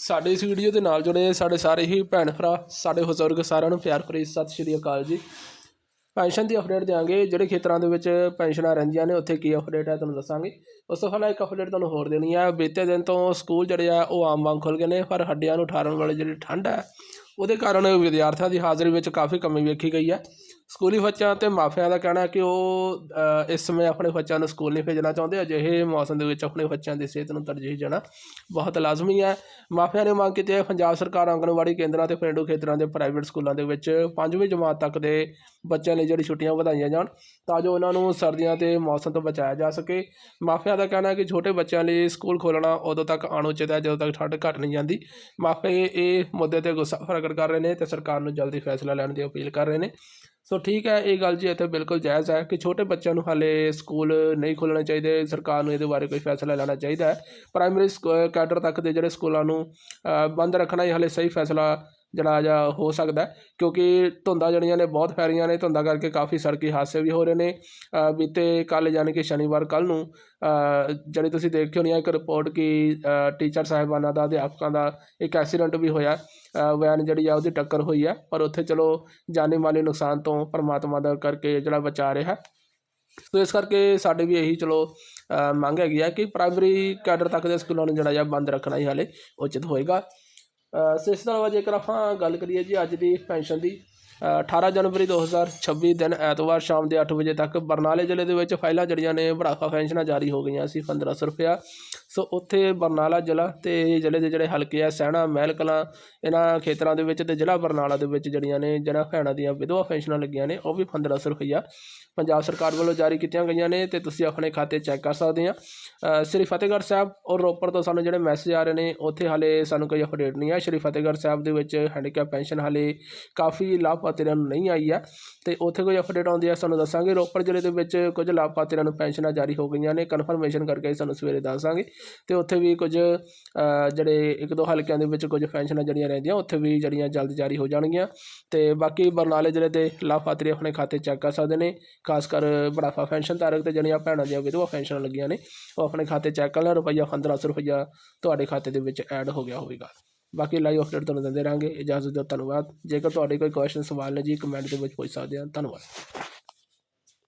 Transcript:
ਸਾਡੇ ਇਸ ਵੀਡੀਓ ਦੇ ਨਾਲ ਜੁੜੇ ਸਾਡੇ ਸਾਰੇ ਹੀ ਭੈਣ ਭਰਾ, ਸਾਡੇ ਬਜ਼ੁਰਗ ਸਾਰਿਆਂ ਨੂੰ ਪਿਆਰ ਭਰੀ ਸਤਿ ਸ਼੍ਰੀ ਅਕਾਲ ਜੀ। ਪੈਨਸ਼ਨ ਦੀ ਅਪਡੇਟ ਦਿਆਂਗੇ, ਜਿਹੜੇ ਖੇਤਰਾਂ ਦੇ ਵਿੱਚ ਪੈਨਸ਼ਨਾਂ ਰਹਿੰਦੀਆਂ ਨੇ, ਉੱਥੇ ਕੀ ਅਪਡੇਟ ਹੈ ਤੁਹਾਨੂੰ ਦੱਸਾਂਗੇ। ਉਸ ਤੋਂ ਪਹਿਲਾਂ ਇੱਕ ਅਪਡੇਟ ਤੁਹਾਨੂੰ ਹੋਰ ਦੇਣੀ ਹੈ। ਬੀਤੇ ਦਿਨ ਤੋਂ ਸਕੂਲ ਜਿਹੜੇ ਆ, ਉਹ ਆਮ ਵਾਂਗ ਖੁੱਲ ਗਏ ਨੇ, ਪਰ ਹੱਡੀਆਂ ਨੂੰ ਠਾਰਨ ਵਾਲੀ ਜਿਹੜੀ ਠੰਡ ਹੈ, ਉਹਦੇ ਕਾਰਨ ਵਿਦਿਆਰਥੀਆਂ ਦੀ ਹਾਜ਼ਰੀ ਵਿੱਚ ਕਾਫੀ ਕਮੀ ਵੇਖੀ ਗਈ ਹੈ। ਸਕੂਲੀ ਬੱਚਿਆਂ ਤੇ ਮਾਪਿਆਂ ਦਾ ਕਹਿਣਾ ਕਿ ਉਹ ਇਸ ਸਮੇਂ ਆਪਣੇ ਬੱਚਿਆਂ ਨੂੰ ਸਕੂਲ ਨਹੀਂ ਭੇਜਣਾ ਚਾਹੁੰਦੇ, ਅਜਿਹੇ ਮੌਸਮ ਦੇ ਵਿੱਚ ਆਪਣੇ ਬੱਚਿਆਂ ਦੀ ਸਿਹਤ ਨੂੰ ਤਰਜੀਹ ਦੇਣਾ ਬਹੁਤ ਲਾਜ਼ਮੀ ਹੈ। ਮਾਪਿਆਂ ਨੇ ਮੰਗ ਕੀਤੀ ਹੈ ਪੰਜਾਬ ਸਰਕਾਰ ਆਂਗਣਵਾੜੀ ਕੇਂਦਰਾਂ ਤੇ ਪੇਂਡੂ ਖੇਤਰਾਂ ਦੇ ਪ੍ਰਾਈਵੇਟ ਸਕੂਲਾਂ ਦੇ ਵਿੱਚ ਪੰਜਵੀਂ ਜਮਾਤ ਤੱਕ ਦੇ ਬੱਚਿਆਂ ਲਈ ਜਿਹੜੀ ਛੁੱਟੀਆਂ ਵਧਾਈਆਂ ਜਾਣ, ਤਾਂ ਜੋ ਉਹਨਾਂ ਨੂੰ ਸਰਦੀਆਂ ਤੇ ਮੌਸਮ ਤੋਂ ਬਚਾਇਆ ਜਾ ਸਕੇ। ਮਾਪਿਆਂ ਦਾ ਕਹਿਣਾ ਹੈ ਕਿ ਛੋਟੇ ਬੱਚਿਆਂ ਲਈ ਸਕੂਲ ਖੋਲਣਾ ਉਦੋਂ ਤੱਕ ਅਣਉਚਿਤ ਹੈ, ਜਦੋਂ ਤੱਕ ਠੰਡ ਘਟ ਨਹੀਂ ਜਾਂਦੀ। ਮਾਪੇ ਇਹ ਮੁੱਦੇ ਤੇ ਗੁੱਸਾ ਪ੍ਰਗਟ ਕਰ ਰਹੇ ਨੇ ਤੇ ਸਰਕਾਰ ਨੂੰ ਜਲਦੀ ਫੈਸਲਾ ਲੈਣ ਦੀ ਅਪੀਲ ਕਰ ਰਹੇ ਨੇ। ਸੋ ਠੀਕ ਹੈ, ਇਹ ਗੱਲ ਜੀ ਇੱਥੇ ਬਿਲਕੁਲ ਜਾਇਜ਼ ਹੈ ਕਿ ਛੋਟੇ ਬੱਚਿਆਂ ਨੂੰ ਹਾਲੇ ਸਕੂਲ ਨਹੀਂ ਖੋਲ੍ਹਣੇ ਚਾਹੀਦੇ, ਸਰਕਾਰ ਨੂੰ ਇਹਦੇ ਬਾਰੇ ਕੋਈ ਫੈਸਲਾ ਲੈਣਾ ਚਾਹੀਦਾ ਹੈ। ਪ੍ਰਾਇਮਰੀ ਕੈਡਰ ਤੱਕ ਦੇ ਜਿਹੜੇ ਸਕੂਲਾਂ ਨੂੰ ਬੰਦ ਰੱਖਣਾ ਹੀ ਹਾਲੇ ਸਹੀ ਫੈਸਲਾ ਜਿਹੜਾ ਜਾਂ ਹੋ ਸਕਦਾ ਕਿਉਂਕਿ ਧੁੰਦਾਂ ਜਿਹੜੀਆਂ ਨੇ ਬਹੁਤ ਫੈ ਰਹੀਆਂ ਨੇ ਧੁੰਦਾਂ ਕਰਕੇ ਕਾਫੀ ਸੜਕੀ ਹਾਦਸੇ ਵੀ ਹੋ ਰਹੇ ਨੇ। ਬੀਤੇ ਕੱਲ ਯਾਨੀ ਕਿ ਸ਼ਨੀਵਾਰ ਕੱਲ ਨੂੰ ਅ, ਜਿਹੜੀ ਤੁਸੀਂ ਦੇਖੀ ਹੋਣੀ ਹੈ ਇੱਕ ਰਿਪੋਰਟ ਕਿ ਟੀਚਰ ਸਾਹਿਬਾਨਾਂ ਦਾ ਅਧਿਆਪਕਾਂ ਦਾ ਇੱਕ ਐਕਸੀਡੈਂਟ ਵੀ ਹੋਇਆ। ਵੈਨ ਜਿਹੜੀ ਆ ਉਹਦੀ ਟੱਕਰ ਹੋਈ ਹੈ ਪਰ ਉੱਥੇ ਚਲੋ ਜਾਨੀ ਮਾਲੀ ਨੁਕਸਾਨ ਤੋਂ ਪਰਮਾਤਮਾ ਦਾ ਕਰਕੇ ਜਿਹੜਾ ਬਚਾ ਰਿਹਾ। ਸੋ ਇਸ ਕਰਕੇ ਸਾਡੇ ਵੀ ਇਹੀ ਚਲੋ ਮੰਗ ਹੈਗੀ ਹੈ ਕਿ ਪ੍ਰਾਇਮਰੀ ਕੈਡਰ ਤੱਕ ਦੇ ਸਕੂਲਾਂ ਨੂੰ ਜਿਹੜਾ ਜਾਂ ਬੰਦ ਰੱਖਣਾ ਹੀ ਹਾਲੇ ਉਚਿਤ ਹੋਏਗਾ। ਅ, ਜੇਕਰ ਆਪਾਂ ਗੱਲ ਕਰੀਏ ਜੀ ਅੱਜ ਦੀ ਪੈਨਸ਼ਨ ਦੀ 18 ਜਨਵਰੀ 2026 ਦਿਨ ਐਤਵਾਰ ਸ਼ਾਮ ਦੇ 8 ਵਜੇ ਤੱਕ ਬਰਨਾਲੇ ਜ਼ਿਲ੍ਹੇ ਦੇ ਵਿੱਚ ਫਾਈਲਾਂ ਜਿਹੜੀਆਂ ਨੇ ਬੜਾਫਾ ਪੈਨਸ਼ਨਾਂ ਜਾਰੀ ਹੋ ਗਈਆਂ ਸੀ 1500 ਰੁਪਇਆ। ਸੋ ਉੱਥੇ ਬਰਨਾਲਾ ਜ਼ਿਲ੍ਹਾ ਤੇ ਜ਼ਿਲ੍ਹੇ ਦੇ ਜਿਹੜੇ ਹਲਕੇ ਆ ਸਹਿਣਾ ਮਹਿਲ ਕਲਾਂ ਇਹਨਾਂ ਖੇਤਰਾਂ ਦੇ ਵਿੱਚ ਤੇ ਜ਼ਿਲ੍ਹਾ ਬਰਨਾਲਾ ਦੇ ਵਿੱਚ ਜਿਹੜੀਆਂ ਨੇ ਜਿਹੜਾ ਭੈਣਾਂ ਦੀਆਂ ਵਿਧਵਾ ਪੈਨਸ਼ਨਾਂ ਲੱਗੀਆਂ ਨੇ, ਉਹ ਵੀ 1500 ਰੁਪਇਆ। ਪੰਜਾਬ ਸਰਕਾਰ ਵੱਲੋਂ ਜਾਰੀ ਕੀਤੀਆਂ ਗਈਆਂ ਨੇ ਤੇ ਤੁਸੀਂ ਆਪਣੇ ਖਾਤੇ ਚੈੱਕ ਕਰ ਸਕਦੇ ਆ। ਸ੍ਰੀ ਫਤਿਹਗੜ੍ਹ ਸਾਹਿਬ ਔਰ ਰੋਪੜ ਤੋਂ ਸਾਨੂੰ ਜਿਹੜੇ ਮੈਸੇਜ ਆ ਰਹੇ ਨੇ, ਉੱਥੇ ਹਾਲੇ ਸਾਨੂੰ ਕੋਈ ਅਪਡੇਟ ਨਹੀਂ ਹੈ ਸ੍ਰੀ ਫਤਿਹਗੜ੍ਹ ਸਾਹਿਬ ਦੇ ਵਿੱਚ ਹੈਂਡੀਕੈਪ ਪੈਨਸ਼ਨ ਹਾਲੇ ਕਾਫੀ ਲਾਭ ਲਾਭਪਾਤਰੀਆਂ ਨੂੰ ਨਹੀਂ ਆਈ ਹੈ ਤੇ ਉੱਥੇ ਕੋਈ ਅਪਡੇਟ ਆਉਂਦੀ ਹੈ ਸਾਨੂੰ ਦੱਸਾਂਗੇ। ਰੋਪੜ ਜ਼ਿਲ੍ਹੇ ਦੇ ਵਿੱਚ ਕੁਝ ਲਾਭਪਾਤਰੀਆਂ ਨੂੰ ਪੈਨਸ਼ਨਾਂ ਜਾਰੀ ਹੋ ਗਈਆਂ ਨੇ। ਕਨਫਰਮੇਸ਼ਨ ਕਰਕੇ ਸਾਨੂੰ ਸਵੇਰੇ ਦੱਸਾਂਗੇ। ਤੇ ਉੱਥੇ ਵੀ ਕੁਝ ਜਿਹੜੇ ਇੱਕ ਦੋ ਹਲਕਿਆਂ ਦੇ ਵਿੱਚ ਕੁਝ ਪੈਨਸ਼ਨਾਂ ਜਿਹੜੀਆਂ ਰਹਿੰਦੀਆਂ, ਉੱਥੇ ਵੀ ਜਿਹੜੀਆਂ ਜਲਦ ਜਾਰੀ ਹੋ ਜਾਣਗੀਆਂ। ਤੇ ਬਾਕੀ ਬਰਨਾਲੇ ਜ਼ਿਲ੍ਹੇ ਦੇ ਲਾਭਪਾਤਰੀ ਆਪਣੇ ਖਾਤੇ ਚੈੱਕ ਕਰ ਸਕਦੇ ਨੇ। ਖਾਸ ਕਰ ਬੁਢਾਪਾ ਪੈਨਸ਼ਨ ਧਾਰਕ ਤੇ ਜਿਹੜੀਆਂ ਭੈਣਾਂ ਦੀਆਂ ਵਿਧਵਾ ਪੈਨਸ਼ਨਾਂ ਲੱਗੀਆਂ ਨੇ, ਉਹ ਆਪਣੇ ਖਾਤੇ ਚੈੱਕ ਕਰ ਲੈਣ। ਰੁਪਈਆ 1500 ਰੁਪਈਆ ਤੁਹਾਡੇ ਖਾਤੇ ਦੇ ਵਿੱਚ ਐਡ ਹੋ ਗਿਆ ਹੋਵੇਗਾ। ਬਾਕੀ ਲਾਈਵ ਅਪਡੇਟ ਤੁਹਾਨੂੰ ਦਿੰਦੇ ਰਹਾਂਗੇ। ਇਜਾਜ਼ਤ ਦਿਓ, ਧੰਨਵਾਦ। ਜੇਕਰ ਤੁਹਾਡੇ ਕੋਈ ਕੁਐਸਚਨ ਸਵਾਲ ਨੇ ਜੀ ਕਮੈਂਟ ਦੇ ਵਿੱਚ ਪੁੱਛ ਸਕਦੇ ਆ ਧੰਨਵਾਦ।